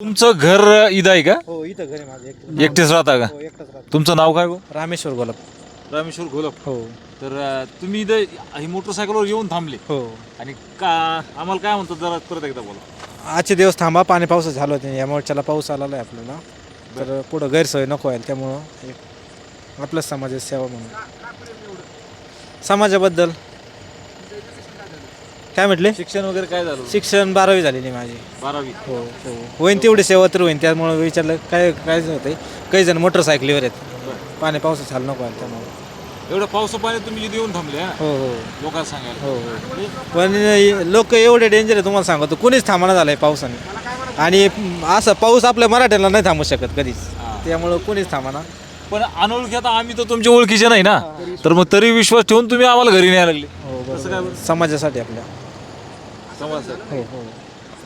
तुमचं घर इथं आहे का? हो इथं घरी माझं एकटं एकटेच राहता का? हो एकटंच राहतो. तुमचं नाव काय गो? रामेश्वर गोलाप. रामेश्वर घोलप हो. तर अं, तुम्ही इथं ही मोटरसायकलवर येऊन थांबले. हो. आणि का आम्हाला काय म्हणतात जरा परत एकदा बोला. आजचे दिवस थांबा पाणी पाऊस झालं होते. या मोर्चाला पाऊस आलेला आहे आपल्याला. तर पुढं गैरसोय नको आहे त्यामुळं एक समाजाची सेवा म्हणून. समाजाबद्दल. काय म्हटले? शिक्षण वगैरे काय झालं? शिक्षण बारावी झालेली माझी. बारावी. हो हो. होईन तेवढी सेवा तर होईन त्यामुळं विचारलं काय काय होतंय काही जण मोटरसायकलीवर आहेत. पाणी पावसात झालं नको आहे त्यामुळं. एवढं पावसा पाणी तुम्ही इथे येऊन थांबले हा? हो हो. लोकांना सांगायला. हो हो. पण लोक एवढे डेंजर आहे तुम्हाला सांगतो कुणीच थांबणं झालंय पावसाने. आणि असं पाऊस आपल्या मराठ्याला नाही थांबू शकत कधीच. हा. त्यामुळं कुणीच थांबना पण अनोळखी आता आम्ही तर तुमच्या ओळखीचे नाही ना? तर मग तरी विश्वास ठेवून तुम्ही आम्हाला घरी न्यायला लागले. हो? समाजासाठी आपल्या. हो हो.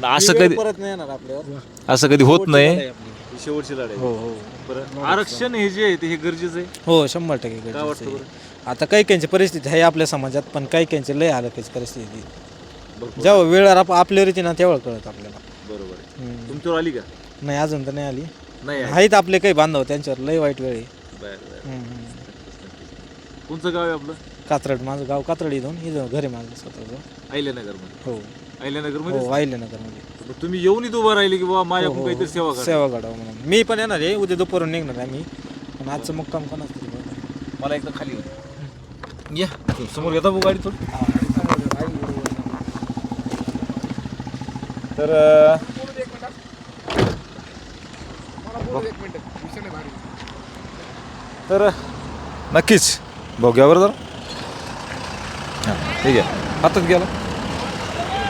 असं कधी परत नाही येणार आपल्यावर. असं कधी होत नाही. शेवटची लढाई. हो हो. बरं आरक्षण हे जे आहे ते हे गरजेचं आहे? हो शंभर टक्के काय गरजेचं वाटतं आहे. आता काही काहींची परिस्थिती आहे आपल्या समाजात पण काही काहींची लय हलकाची परिस्थिती बरोबर. जेव्हा वेळ आप आपल्यावर येते ना तेव्हा कळत आपल्याला. बरोबर. आहे. हम्म. तुमच्यावर आली का? नाही अजून तर नाही आली. नाही आहे. आहेत आपले काही बांधव त्यांच्यावर लय वाईट वेळ आहे. बरं, बरं. हम्म, हम्म. कोणचं गाव आहे आपलं? कात्रड माझं गाव कात्रड इथून. इथं घर आहे माझं स्वतःचं. अहिल्यानगरमध्ये हो. अहिल्यानगरमध्ये हो नगरमध्ये तुम्ही येऊन इथं उभं राहिले की बाबा माझ्याकडून काहीतरी सेवा करा. सेवा घडावं म्हणून. मी पण येणार आहे उद्या दुपारून निघणार आहे मी. पण आजचं मुक्काम कोणाच तरी बघा. मला एकदा खाली. या. समोर येता भाऊ गाडी थोडी तर अं, तर नक्कीच. बघूया बरं जरा. हां ठीक आहे. हातात गेला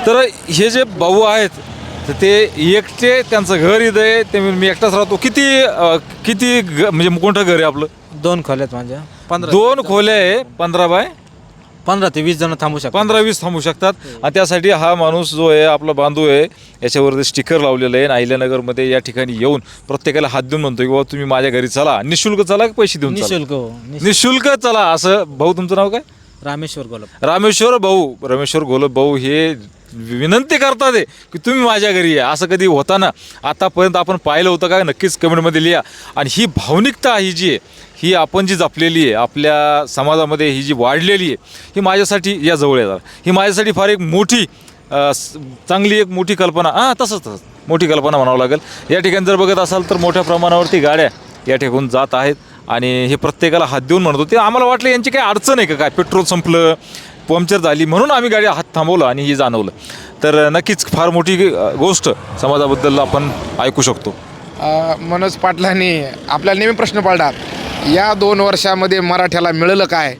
तर हे जे भाऊ आहेत तर ते एकटे त्यांचं घर इथं आहे ते मी एकटाच राहतो. किती अं, किती म्हणजे कोणतं घर आहे आपलं? दोन खोल्यात माझ्या. पंधरा दोन खोल्या आहे पंधरा बाय? पंधरा ते वीस जण थांबू शकतात. पंधरा वीस थांबू शकतात. आणि त्यासाठी हा माणूस जो आहे आपला बांधव आहे याच्यावरती स्टिकर लावलेलं आहे आणि अहिल्यानगरमध्ये या ठिकाणी येऊन प्रत्येकाला हात देऊन म्हणतो की बाबा तुम्ही माझ्या घरी चला निशुल्क चला की पैसे देऊन चला? निशुल्क हो निशुल्क. निशुल्क चला असं. भाऊ तुमचं नाव काय? रामेश्वर गोलाप. रामेश्वर भाऊ. रामेश्वर गोलब भाऊ हे विनंती करतात आहे की तुम्ही माझ्या घरी या. असं कधी होता ना आतापर्यंत आपण पाहिलं होतं का? नक्कीच कमेंटमध्ये लिहा. आणि ही भावनिकता ही जी आहे ही आपण जी जपलेली आहे आपल्या समाजामध्ये ही जी वाढलेली आहे ही माझ्यासाठी या जवळ येतात ही माझ्यासाठी फार एक मोठी चांगली एक मोठी कल्पना. हां तसंच तसंच. मोठी कल्पना म्हणावं लागेल. या ठिकाणी जर बघत असाल तर मोठ्या प्रमाणावरती गाड्या या ठिकाणून जात आहेत. आणि हे प्रत्येकाला हात देऊन म्हणत होते. आम्हाला वाटलं यांची काही अडचण आहे का? काय पेट्रोल संपलं? पंक्चर झाली म्हणून आम्ही गाडी हात थांबवलं आणि हे जाणवलं. तर नक्कीच फार मोठी गोष्ट समाजाबद्दल आपण ऐकू शकतो. मनोज पाटलांनी आपल्याला नेहमी प्रश्न पडला या दोन वर्षामध्ये मराठ्याला मिळलं काय?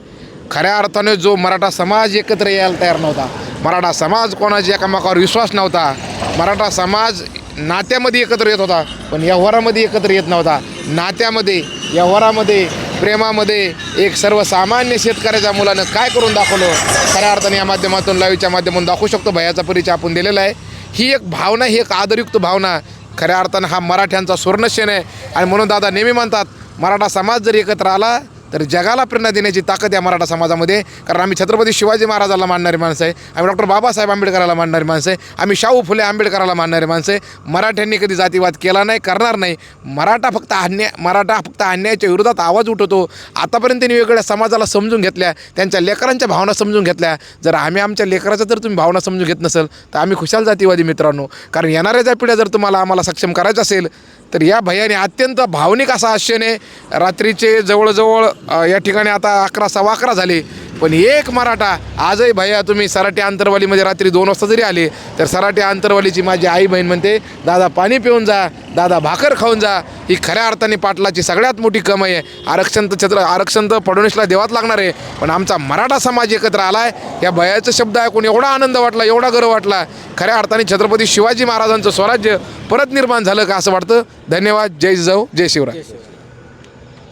खऱ्या अर्थाने जो मराठा समाज एकत्र यायला तयार नव्हता मराठा समाज कोणाच्या एकामेकावर विश्वास नव्हता मराठा समाज नात्यामध्ये एकत्र येत होता पण व्यवहारामध्ये एकत्र येत नव्हता. नात्यामध्ये व्यवहारामध्ये प्रेमामध्ये एक सर्वसामान्य शेतकऱ्याच्या मुलानं काय करून दाखवलं? खऱ्या अर्थाने या माध्यमातून लाईव्हच्या माध्यमातून दाखवू शकतो. भयाचा परिचय आपण दिलेला आहे. ही एक भावना ही एक आदरयुक्त भावना. खऱ्या अर्थानं हा मराठ्यांचा सुवर्णक्षण आहे. आणि म्हणून दादा नेहमी म्हणतात मराठा समाज जर एकत्र आला तर जगाला प्रेरणा देण्याची ताकद या मराठा समाजामध्ये कारण आम्ही छत्रपती शिवाजी महाराजाला मानणारी माणसं आहे. आम्ही डॉक्टर बाबासाहेब आंबेडकराला मानणारी माणसं आहे. आम्ही शाहू फुले आंबेडकराला मानणारी माणसं आहे. मराठ्यांनी कधी जातीवाद केला नाही करणार नाही. मराठा फक्त अन्याय मराठा फक्त अन्यायाच्या विरोधात आवाज उठवतो. आतापर्यंत त्यांनी वेगवेगळ्या समाजाला समजून घेतल्या. त्यांच्या लेकरांच्या भावना समजून घेतल्या. जर आम्ही आमच्या लेकराच्या जर तुम्ही भावना समजून घेत नसेल तर आम्ही खुशाल जातीवादी मित्रांनो. कारण येणाऱ्या ज्या पिढ्या जर तुम्हाला आम्हाला सक्षम करायचं असेल तर या भयाने अत्यंत भावनिक असा आशेने रात्रीचे जवळजवळ या ठिकाणी आता अकरा सव्वा अकरा झाले. पण एक मराठा आजही भैया तुम्ही सराटे आंतरवालीमध्ये रात्री दोन वाजता जरी आले तर सराटे आंतरवालीची माझी आई बहीण म्हणते दादा पाणी पिऊन जा दादा भाकर खाऊन जा. ही खऱ्या अर्थाने पाटलाची सगळ्यात मोठी कमाई आहे. आरक्षण तर छत्र आरक्षण तर फडणवीसला देवात लागणार आहे. पण आमचा मराठा समाज एकत्र आला आहे या भयाचा शब्द ऐकून एवढा आनंद वाटला एवढा गर्व वाटला. खऱ्या अर्थाने छत्रपती शिवाजी महाराजांचं स्वराज्य परत निर्माण झालं का असं वाटतं? धन्यवाद. जय जाऊ जय शिवराय.